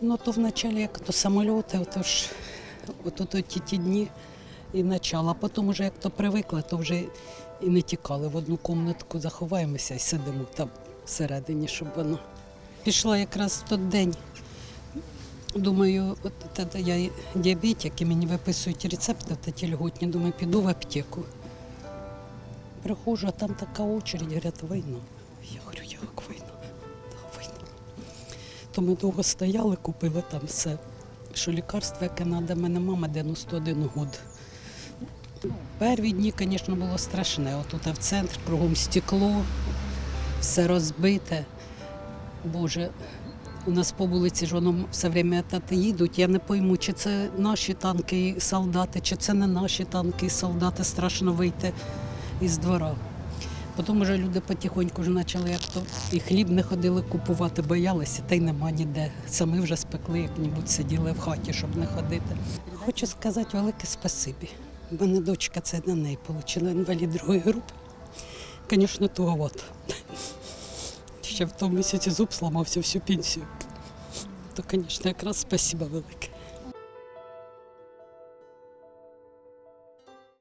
Ну, то вначале як то самольоти, то ж от, от, ті, ті дні і начало. А потім вже як то привикли, то вже і не тікали. В одну кімнатку заховаємося і сидимо там всередині, щоб воно. Пішла якраз в той день. Думаю, от тоді я діабетик, і мені виписують рецепти ті льготні. Думаю, піду в аптеку. Приходжу, а там така очередь, говорять, війна. Я говорю, як війна? То ми довго стояли, купили там все. Що лікарство, яке треба, мене мама 91 год. Перві дні, звісно, було страшне. Отут в центр, кругом стекло, все розбите. Боже, у нас по вулиці ж все время тати їдуть. Я не пойму, чи це наші танки і солдати, чи це не наші танки і солдати. Страшно вийти із двора. Потім вже люди потихоньку вже почали як то і хліб не ходили купувати, боялися, та й нема ніде. Самі вже спекли, як-небудь сиділи в хаті, щоб не ходити. Хочу сказати велике спасибі. У мене дочка це на неї отримала інвалід другої групи. Звісно, туговато. Ще в тому місяці зуб сламався всю пенсію. То, звісно, якраз спасибо велике.